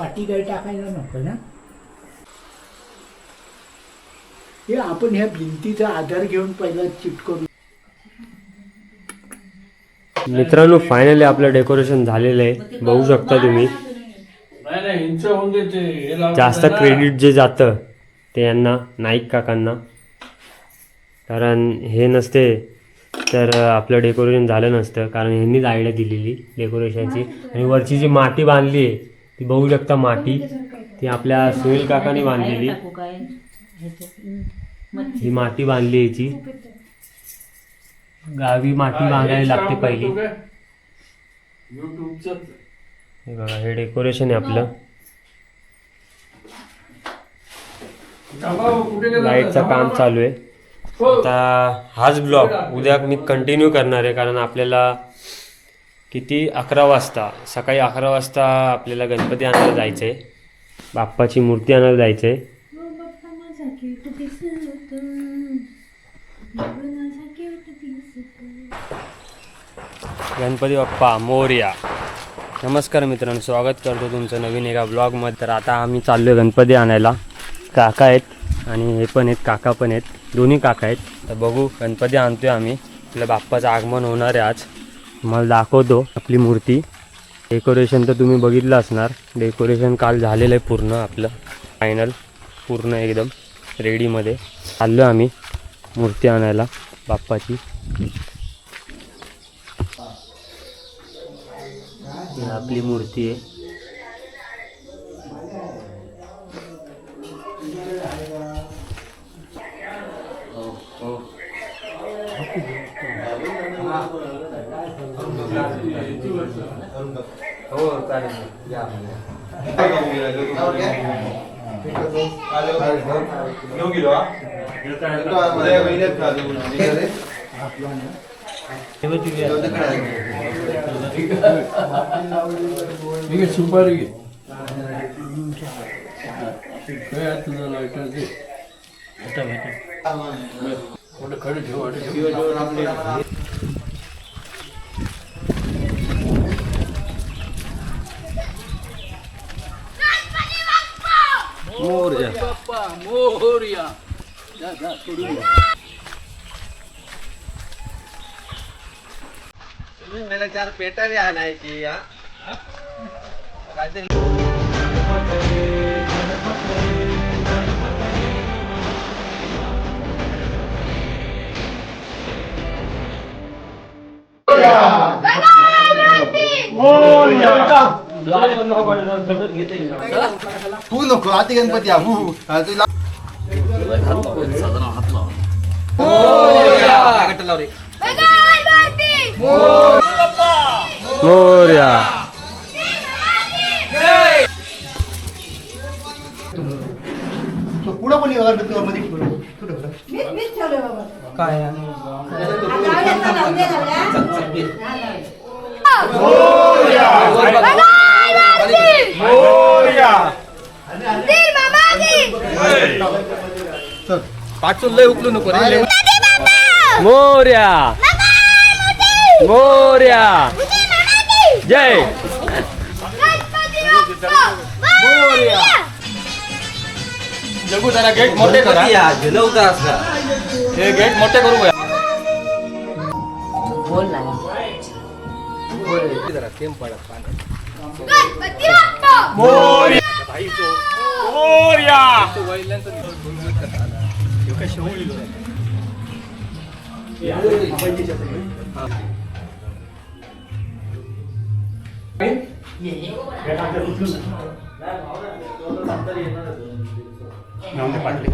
पाठी काही टाकायला नको ना. हे आपण ह्या भिंतीचा आधार घेऊन पहिला चिटकवून मित्रांनो फायनली आपलं डेकोरेशन झालेलं आहे. बघू शकता तुम्ही. जास्त. क्रेडिट जे जातं ते यांना नाईक काकांना. कारण हे नसते तर आपलं डेकोरेशन झालं नसतं. कारण ह्यांनीच आयडिया दिलेली डेकोरेशनची आणि वरची जी माती बांधली आहे ती बघू शकता माती ती आपल्या सुनील काकांनी बांधलेली. ही? माती बांधली याची गावी माती बांधायला लागते पहिली. हे बघा हे डेकोरेशन आहे आपलं. लाईटचं काम चालू आहे. हो. आता हाच ब्लॉग उद्या मी कंटिन्यू करणार आहे कारण आपल्याला किती? अकरा वाजता. सकाळी अकरा वाजता आपल्याला गणपती आणायला जायचं. आहे बाप्पाची मूर्ती आणायला जायचं. आहे गणपती बाप्पा मोर्या. नमस्कार मित्रांनो स्वागत करतो तुमचं नवीन एका ब्लॉगमध्ये तर आता आम्ही चाललो आहे गणपती आणायला. काका आहेत आणि हे पण आहेत काका पण आहेत. दोन्ही काका आहेत. तर बघू गणपती आणतोय आम्ही. आपल्या बाप्पाचं आगमन होणार आहे आज. मला दाखवतो आपली मूर्ती. डेकोरेशन तर तुम्ही बघितलं असणार. डेकोरेशन काल झालेलं आहे पूर्ण आपलं. फायनल पूर्ण एकदम रेडीमध्ये आलो आम्ही मूर्ती आणायला बाप्पाची. आपली मूर्ती आहे. ಈಗ ಸುಮಾರಿಗೆ. ಒಂದು ಕಡೆ ठेव बाप्पा मोरया. जा जा सोडून दे. मला चार पेटा बी आणायची हा? काहीतरी तू नको आती गणपती आहू तुला मोर्या पुढं कोणी गणपती मध्ये पुढं पुढं पाचून लय उकलू नको रे मोर्या मोर्या जय जगू जरा गेट मोठे करा हे गेट मोठे करू Moria! Moria! 나한테 빨리.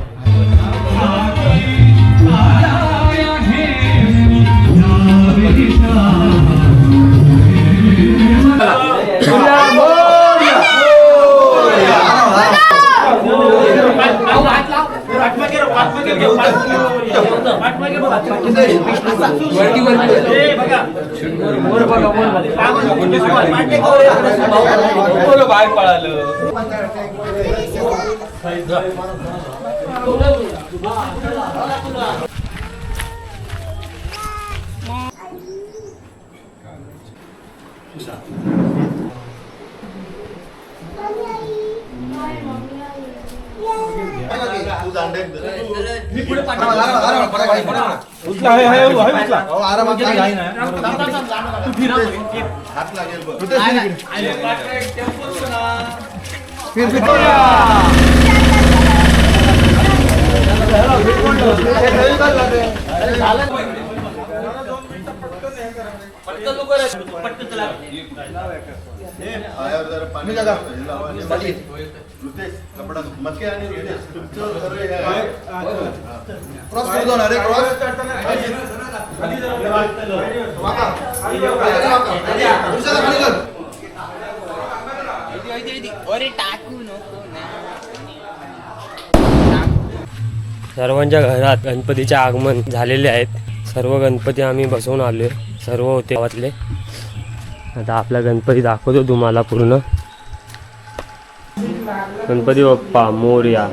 बाहेर पळालं Mommy. उचला आहे आहे आहे उचला आरामात काही नाही फिरा हात लागेल फिर फिर पटकन लवकर. पटकन चला. सर्वांच्या घरात गणपतीचे आगमन झालेले आहेत सर्व गणपती आम्ही बसवून आलोय सर्व होते गावातले आता आपला गणपती दाखवतो तुम्हाला पूर्ण. गणपती बाप्पा मोर्या.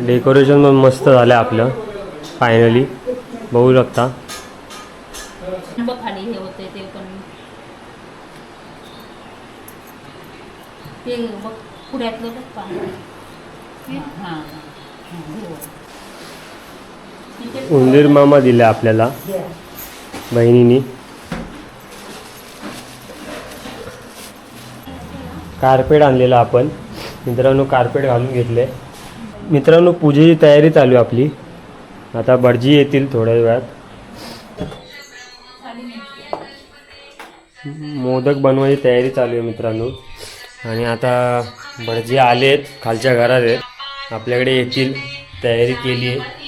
डेकोरेशन पण मस्त झालं आपलं फायनली बघू शकता. ते बघ पुढ्यातलं हां. उंदीर मामा दिला आपल्याला. बहिणीनी. कार्पेट आणलेलं आपण. मित्रांनो कार्पेट घालून घेतले. मित्रांनो पूजेची तयारी चालू आहे आपली. आता भटजी येतील थोड्या वेळात. मोदक बनवायची तयारी चालू आहे मित्रांनो. आणि आता भटजी आलेत खालच्या घरात आहेत. आपल्याकडे येतील तयारी केली आहे.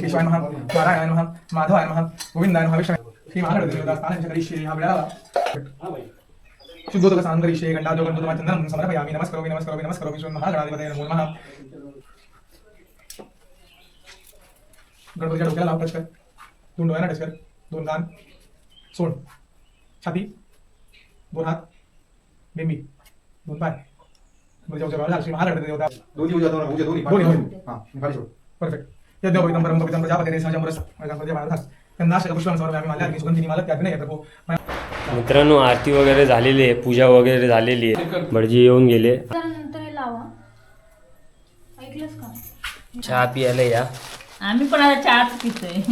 केशवाय माधवाय गोविंदाय श्री शुद्धोदक समर्पयामि नमस्करोमि नमस्करोमि नमस्करोमि श्री महागणाधिपतये नमो नमः. गणपतीच्या डोक्याला लाव टच कर दोन डोळ्यांना टच कर. दोन कान. सोड. छाती. दोन हात. बेंबी दोन पाय. हा परफेक्ट मित्रांनो आरती वगैरे झालेली आहे. पूजा वगैरे झालेली आहे. भटजी येऊन गेले. नंतर लावा. ऐकलंस का? चहा पियाला या. आम्ही पण आता चहाच पितोय.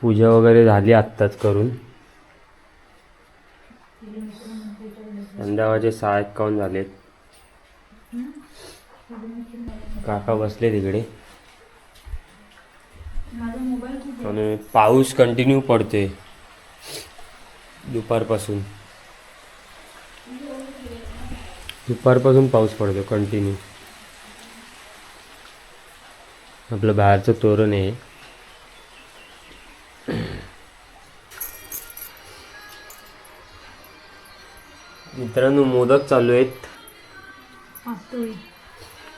पूजा वगैरे झाली आत्ताच करून. संध्याकाळचे सहा एकावन्न झालेत. काका बसले तिकडे आणि पाऊस कंटिन्यू पडते दुपारपासून. दुपारपासून पाऊस पडतो कंटिन्यू आपलं बाहेरचं तोरण आहे. मित्रांनो मोदक चालू आहेत.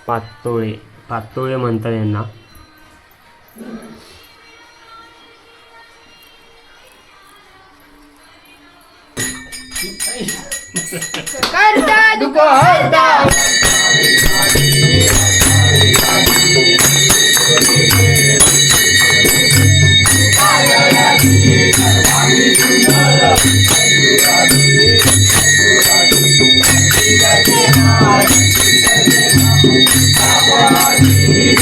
पातोळे. पातोळे. म्हणतात यांना. Thank you.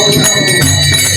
Oh, no.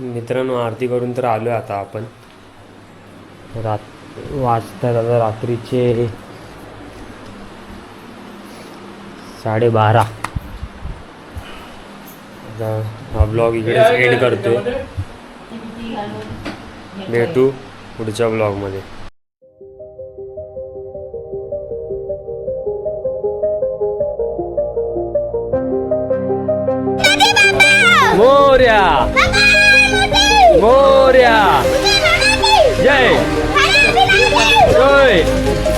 मित्रांनो आरती करून तर आलो आता आपण. रात वाजता आता रात्रीचे साडेबारा. हा ब्लॉग इकडेच एंड करतोय. ती घालून भेटू पुढच्या ब्लॉगमध्ये मोर्या! मोर्या! जय! जय!